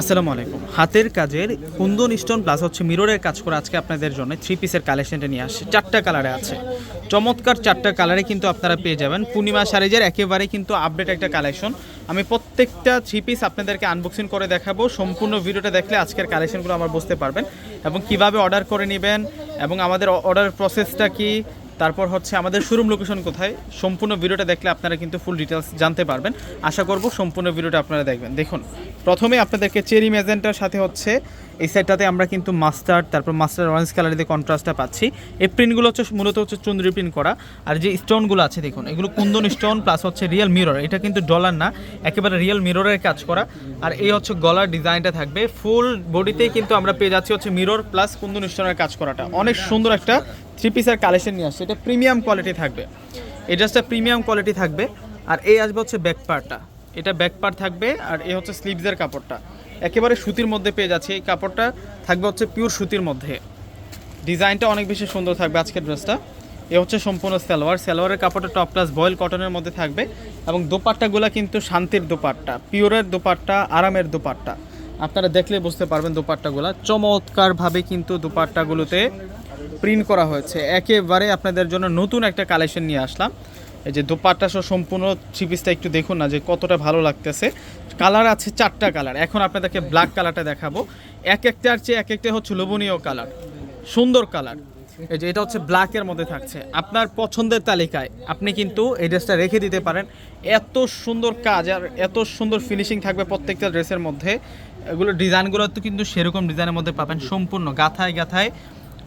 আসসালামু আলাইকুম। হাতের কাজের কুন্দন স্টোন প্লাস হচ্ছে মিররের কাজ করে আজকে আপনাদের জন্য। থ্রি পিসের কালেকশনটা নিয়ে আসছে। চারটা কালারে আছে। চমৎকার চারটা কালারে কিন্তু আপনারা পেয়ে যাবেন। পূর্ণিমা সারিজের একেবারে কিন্তু আপডেট একটা কালেকশন আমি প্রত্যেকটা থ্রি পিস আপনাদেরকে আনবক্সিং করে দেখাবো। সম্পূর্ণ ভিডিওটা দেখলে আজকের কালেকশনগুলো আমার বুঝতে পারবেন। এবং কীভাবে অর্ডার করে নেবেন এবং আমাদের অর্ডার প্রসেসটা কি তারপর হচ্ছে আমাদের শোরুম লোকেশন কোথায়? সম্পূর্ণ ভিডিওটা দেখলে আপনারা কিন্তু ফুল ডিটেলস জানতে পারবেন। আশা করব সম্পূর্ণ ভিডিওটা আপনারা দেখবেন। দেখুন, প্রথমে আপনাদেরকে চেরি ম্যাজেন্টার সাথে হচ্ছে এই সাইডটাতে আমরা কিন্তু মাস্টার্ড, তারপর মাস্টার অরেঞ্জ কালারের কন্ট্রাস্টটা পাচ্ছি। এই প্রিন্টগুলো হচ্ছে মূলত হচ্ছে চুন্দরি প্রিন্ট করা। আর যে স্টোনগুলো আছে, দেখুন, এগুলো কুন্দন স্টোন প্লাস হচ্ছে রিয়েল মিরর এটা কিন্তু ডলার না, একেবারে রিয়েল মিররের কাজ করা। আর এই হচ্ছে গলার ডিজাইনটা থাকবে। ফুল বডিতেই কিন্তু আমরা পেয়ে যাচ্ছি হচ্ছে মিরর প্লাস কুন্দন স্টোনের কাজ করাটা। অনেক সুন্দর একটা থ্রি পিসের কালেকশন নিয়ে আসছে। এটা প্রিমিয়াম কোয়ালিটি থাকবে। এই ড্রেসটা প্রিমিয়াম কোয়ালিটি থাকবে। আর এই আসবে হচ্ছে ব্যাক পার্টটা এটা ব্যাক পার্ট থাকবে আর এ হচ্ছে স্লিভসের কাপড়টা। একেবারে সুতির মধ্যে পেয়ে যাচ্ছে। এই কাপড়টা থাকবে হচ্ছে পিওর সুতির মধ্যে। ডিজাইনটা অনেক বেশি সুন্দর থাকবে আজকের ড্রেসটা এ হচ্ছে সম্পূর্ণ সালোয়ার। সালোয়ারের কাপড়টা টপ প্লাস বয়েল কটনের মধ্যে থাকবে এবং দোপাট্টাগুলো কিন্তু শান্তির দোপাট্টা পিওরের দোপাট্টা, আরামের দোপাট্টা। আপনারা দেখলে বুঝতে পারবেন দোপাট্টাগুলো। চমৎকারভাবে কিন্তু দোপাট্টাগুলোতে প্রিন্ট করা হয়েছে। একেবারে আপনাদের জন্য নতুন একটা কালেকশন নিয়ে আসলাম। এই যে দোপাট্টা সহ সম্পূর্ণ থ্রি পিসটা একটু দেখুন না যে কতটা ভালো লাগতেছে। কালার আছে চারটা কালার। এখন আপনাদেরকে ব্ল্যাক কালারটা দেখাবো। এক একটার চেয়ে এক একটা হচ্ছে লোভনীয় কালার, সুন্দর কালার। এই যে এটা হচ্ছে ব্ল্যাকের মধ্যে থাকছে। আপনার পছন্দের তালিকায় আপনি কিন্তু এই ড্রেসটা রেখে দিতে পারেন। এত সুন্দর কাজ আর এত সুন্দর ফিনিশিং থাকবে প্রত্যেকটা ড্রেসের মধ্যে। এগুলো ডিজাইনগুলো তো কিন্তু সেরকম ডিজাইনের মধ্যে পাবেন সম্পূর্ণ গাথায় গাথায়।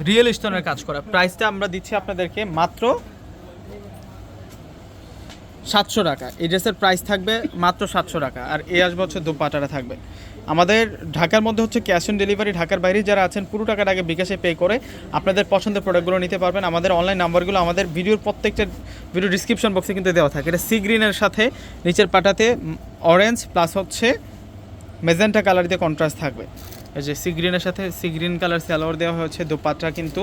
রিয়েল স্টোনের কাজ করা। প্রাইসটা আমরা দিচ্ছি আপনাদেরকে মাত্র সাতশো টাকা। এই ড্রেসের প্রাইস থাকবে মাত্র সাতশো টাকা। আর এই আসবে হচ্ছে দুপাটাটা থাকবে। আমাদের ঢাকার মধ্যে হচ্ছে ক্যাশ অন ডেলিভারি ঢাকার বাইরে যারা আছেন, পুরো টাকাটা আগে বিকাশে পে করে আপনাদের পছন্দের প্রোডাক্টগুলো নিতে পারবেন। আমাদের অনলাইন নাম্বারগুলো আমাদের ভিডিওর প্রত্যেকটা ভিডিও ডিসক্রিপশন বক্সে কিন্তু দেওয়া থাকে। এটা সি গ্রিনের সাথে নিচের পাটাতে অরেঞ্জ প্লাস হচ্ছে মেজেন্টা কালার দিয়ে কন্ট্রাস্ট থাকবে। যে সি গ্রিনের সাথে সি গ্রিন কালার সালোয়ার দেওয়া হয়েছে, দোপাট্টা কিন্তু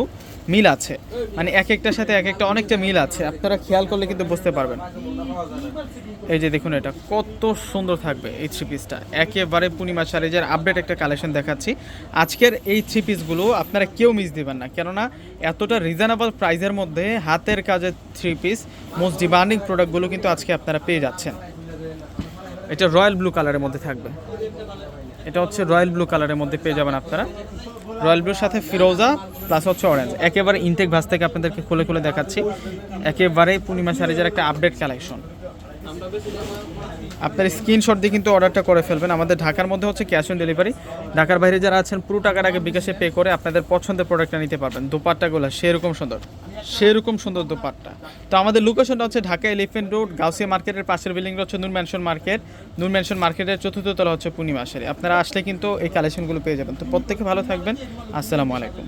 মিল আছে। মানে এক একটার সাথে এক একটা অনেকটা মিল আছে। আপনারা খেয়াল করলে কিন্তু বুঝতে পারবেন। এই যে দেখুন এটা, কত সুন্দর থাকবে এই থ্রি পিসটা একেবারে পূর্ণিমা সারিজের আপডেট একটা কালেকশন দেখাচ্ছি। আজকের এই থ্রি পিসগুলো আপনারা কেউ মিস দিবেন না। কেননা এতটা রিজনেবল প্রাইসের মধ্যে হাতের কাজের থ্রি পিস মোস্ট ডিমান্ডিং প্রোডাক্টগুলো কিন্তু আজকে আপনারা পেয়ে যাচ্ছেন। এটা রয়্যাল ব্লু কালারের মধ্যে থাকবে। এটা হচ্ছে রয়্যাল ব্লু কালারের মধ্যে পেয়ে যাবেন আপনারা। রয়্যাল ব্লুর সাথে ফিরোজা প্লাস হচ্ছে অরেঞ্জ একেবারে ইনটেক ভাস থেকে আপনাদেরকে খুলে খুলে দেখাচ্ছি। একেবারে পূর্ণিমা সারিজের একটা আপডেট কালেকশন আপনার স্ক্রিনশট দিয়ে কিন্তু অর্ডারটা করে ফেলবেন। আমাদের ঢাকার মধ্যে হচ্ছে ক্যাশ অন ডেলিভারি ঢাকার বাইরে যারা আছেন, পুরো টাকার আগে বিকাশে পে করে আপনাদের পছন্দের প্রোডাক্টটা নিতে পারবেন। দোপাট্টাগুলো সেরকম সুন্দর সেরকম সুন্দর দোপাট্টা। তো আমাদের লোকেশনটা হচ্ছে ঢাকা এলিফেন্ট রোড গাউসিয়া মার্কেটের পাশের বিল্ডিং হচ্ছে Noor mansion market Noor mansion মার্কেটের চতুর্থ তলা হচ্ছে পূর্ণিমা সারি আপনারা আসলে কিন্তু এই কালেকশনগুলো পেয়ে যাবেন। তো প্রত্যেকে ভালো থাকবেন। আসসালামু আলাইকুম।